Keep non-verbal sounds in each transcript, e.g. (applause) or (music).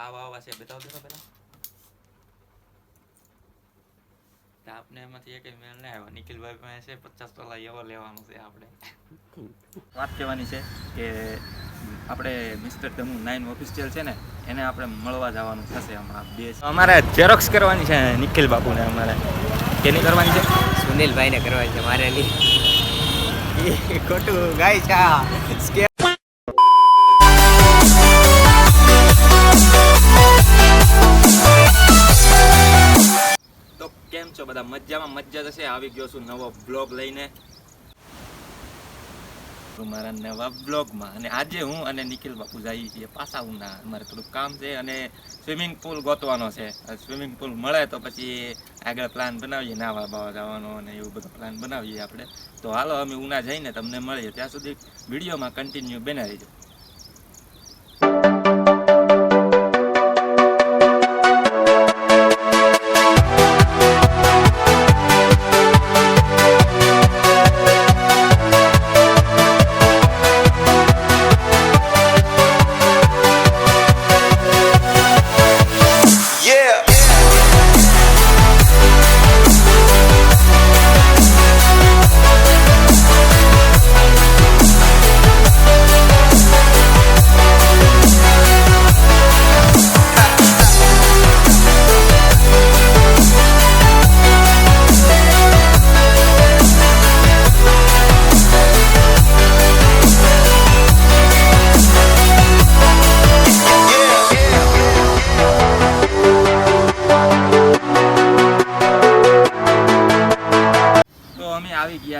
આવા આવા છે બતાવો તો પેલા. આપને એમાંથી એક મેલ ના આવ્યો નિખિલભાઈ પાસે છે પચાસ તોલા એવો લેવાનું છે આપણે. વાત કહેવાની છે કે આપણે મિસ્ટર દમુ નાઇન ઓફિસિયલ છે ને એને આપણે મળવા જવાનું થશે હમણાં બે અમારે ઝેરોક્સ કરવાની છે નિખિલ બાપુને અમારે. કેની કરવાની છે? સુનિલભાઈને કરવાની છે મારે ખોટું ગાય છે બધા મજામાં મજા જશે. આવી ગયો છું નવો બ્લોગ લઈને. મારા નવા બ્લોગમાં અને આજે હું અને નિખિલ બાપુ જઈએ છીએ પાછા ઉના અમારે થોડુંક કામ છે અને સ્વિમિંગ પુલ ગોતવાનો છે. સ્વિમિંગ પુલ મળે તો પછી આગળ પ્લાન બનાવીએ, નાવા બાવા જવાનો અને એવું બધું પ્લાન બનાવીએ આપણે. તો હાલો અમે ઉના જઈને તમને મળીએ. ત્યાં સુધી વિડીયોમાં કન્ટિન્યુ બનાવી રહીજો.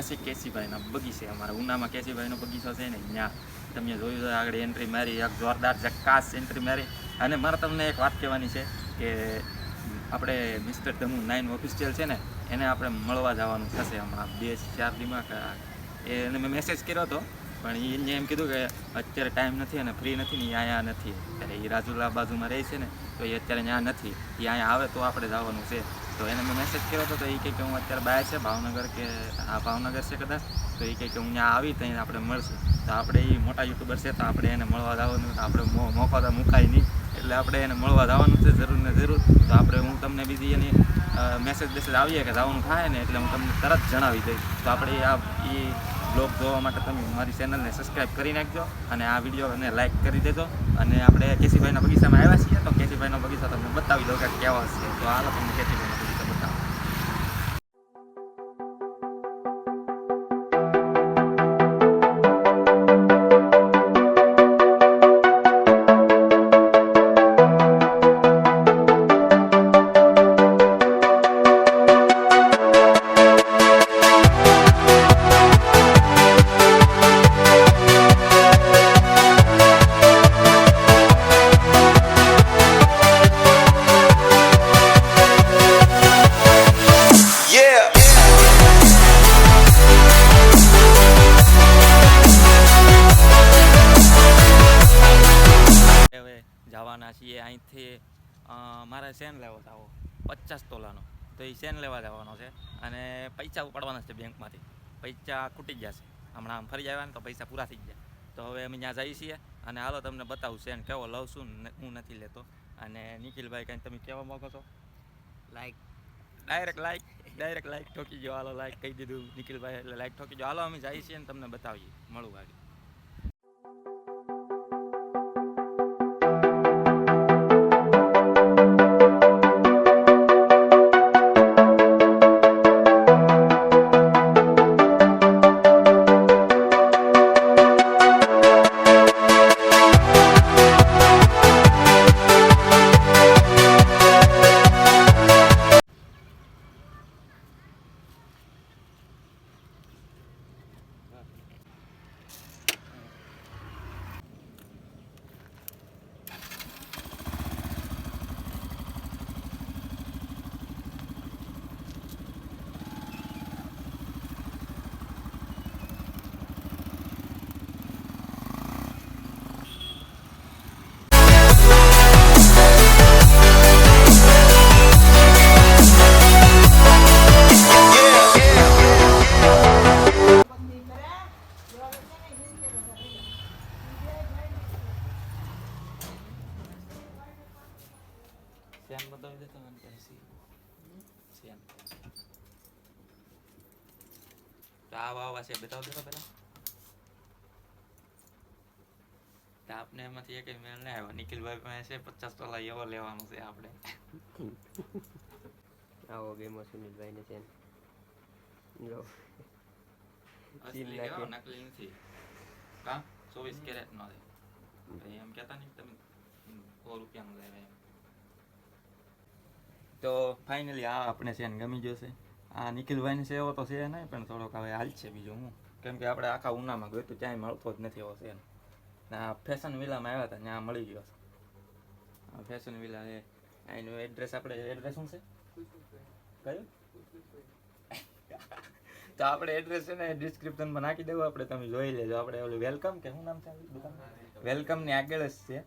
ગયા છે કેસીભાઈના બગીચે અમારા ઉનામાં કેસીભાઈનો બગીચો છે ને ત્યાં તમે જોયું તો આગળ એન્ટ્રી મારી, એક જોરદાર જક્કાસ એન્ટ્રી મારી. અને મારે તમને એક વાત કહેવાની છે કે આપણે મિસ્ટર ધમુ નાઇન ઓફિશિયલ છે ને, એને આપણે મળવા જવાનું થશે હમણાં બે ચાર દિમાગ. એને મેં મેસેજ કર્યો હતો પણ એને એમ કીધું કે અત્યારે ટાઈમ નથી અને ફ્રી નથી ને એ અહીંયા નથી. એ રાજુલા બાજુમાં રહે છે ને, તો એ અત્યારે ત્યાં નથી. એ અહીંયા આવે તો આપણે જવાનું છે. તો એને મેં મેસેજ કર્યો હતો તો એ કહે કે હું અત્યારે બહાર છે, ભાવનગર કે આ ભાવનગર છે કદાચ. તો એ કહે કે હું ત્યાં આવી ત્યાં આપણે મળશું. તો આપણે એ મોટા યુટ્યુબર છે તો આપણે એને મળવા જવાનું તો આપણે મોકો તો મુકાય નહીં. એટલે આપણે એને મળવા જવાનું છે જરૂર ને જરૂર. તો આપણે હું તમને બીજી એની મેસેજ બેસેજ આવીએ કે જવાનું થાય ને એટલે હું તમને તરત જણાવી દઈશ. તો આપણે આ એ બ્લોગ જોવા માટે તમે મારી ચેનલને સબસ્ક્રાઈબ કરી નાખજો અને આ વિડીયોને લાઈક કરી દેજો. અને આપણે કેસીભાઈના બગીચામાં આવ્યા છીએ તો કેસીભાઈનો બગીચા તમને બતાવી દઉં કે કેવા છે. તો હાલો, તમને કેસીભાઈનો મારે સેન લેવો આવો. પચાસ તોલાનો. તો એ સેન લેવા જવાનો છે. અને પૈસા ઉપાડવાના છે બેંકમાંથી. પૈસા ખૂટી ગયા છે. હમણાં આમ ફરી આવ્યા ને તો પૈસા પૂરા થઈ ગયા. તો હવે અમે ત્યાં જઈએ છીએ અને હાલો તમને બતાવું સેન કેવો લઉં છું હું નથી લેતો. અને નિખિલભાઈ કંઈ તમે કહેવા માગો છો? Like direct like direct like ઠોકી ગયો. હાલો લાઈક કહી દીધું નિખિલભાઈ એટલે લાઈક ઠોકી ગયો. હાલો અમે જઈએ છીએ અને તમને બતાવીએ. મળું આગળ. સેન બતાવી દેતો મને ક્યાં સી સેન તો આવા છે બતાવી પેલા તો આપને એમાંથી એક મેળ ના આવ્યો નિખિલભાઈ પાસે પચાસ ટોલા એવો લેવાનો છે આપણે આવો ગેમો સુનિલભાઈ ને છે જો નકલી નથી કા ચોવીસ કેરેટ નો છે એમ કેતા નહીં કે તમે સો રૂપિયાનું લેવા એમ તો ફાઇનલી આ આપણે છે ને ગમી જશે આ નિખિલભાઈને છે એવો તો છે નહીં, પણ થોડોક હવે હાલ છે બીજું હું. કેમ કે આપણે આખા ઉનામાં ગયું તો ક્યાંય મળતો જ નથી એવો છે ને આ ફેશન વિલામાં આવ્યા હતા ત્યાં મળી ગયો ફેશન વિલા એ એનું એડ્રેસ આપણે એડ્રેસ શું છે? કયું? (laughs) તો આપણે એડ્રેસ છે ને ડિસ્ક્રિપ્શનમાં નાખી દેવું, આપણે તમે જોઈ લેજો. આપણે ઓલું વેલકમ કે શું નામ છે વેલકમની આગળ જ છે.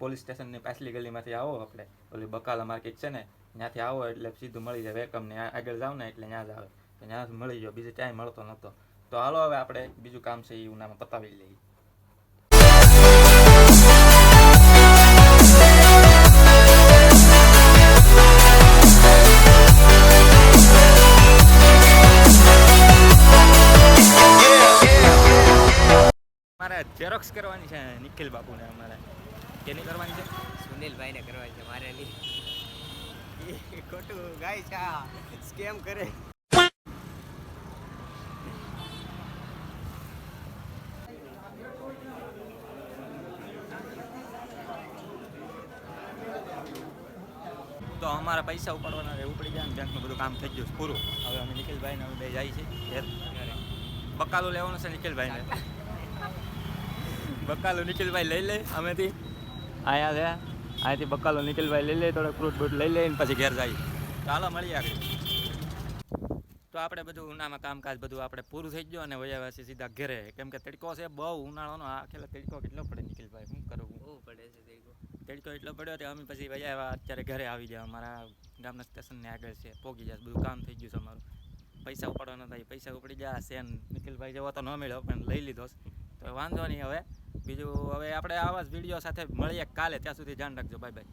પોલીસ સ્ટેશનની પાછલી ગલીમાંથી આવો આપણે. ઓલી બકાલા માર્કેટ છે ને ત્યાંથી આવો એટલે સીધું મળી જાય. વેલકમની આગળ જાવ ને એટલે ત્યાં જ આવે. તો ત્યાં મળી જાય બીજે ક્યાંય મળતો નહોતો. તો હાલો હવે આપણે બીજું કામ છે એ ઉનામાં પતાવી લઈએ. મારે ઝેરોક્સ કરવાની છે નિખિલ બાપુને અમારે. કેની કરવાની છે? સુનિલભાઈને ને કરવા છે. મારે નહીં. એ ખોટું ગાય છે સ્કેમ કરે. તો અમારા પૈસા ઉપાડવાના છે ઉપડી જાય ને બેંકનું બધું કામ થઈ ગયું પૂરું. હવે અમે નિખિલભાઈને અમે બે જાય છે ઘેર. બકાલું લેવાનું છે નિખિલભાઈને. (laughs) બકાલું નિખિલભાઈ લઈ લે અમેથી આયા છે. અહીંયાથી બકાલો નિખિલભાઈ લઈ લે થોડોક ફ્રૂટ બૂટ લઈ લઈને પછી ઘેર જાય. ચાલો મળીએ આગળ. તો આપણે બધું ઉનામાં કામકાજ બધું આપણે પૂરું થઈ ગયું અને વયા છે સીધા ઘરે. કેમ કે તડકો છે બહુ ઉનાળાનો. આ ખેલા તડકો કેટલો પડે નિખિલભાઈ શું કરું બહુ પડે છે તડકો. તડકો એટલો પડ્યો તે અમે પછી વયા આવ્યા અત્યારે ઘરે આવી ગયા. અમારા ગામના સ્ટેશનને આગળ છે પોગી જાય બધું કામ થઈ ગયું છે અમારું. પૈસા ઉપાડવાના થાય પૈસા ઉપડી ગયા સેન નિખિલભાઈ જેવો તો ન મળ્યો પણ લઈ લીધો છે. તો વાંધો નહીં હવે. બીજું હવે આપણે આવા જ વીડિયો સાથે મળીએ કાલે. ત્યાં સુધી ધ્યાન રાખજો. Bye bye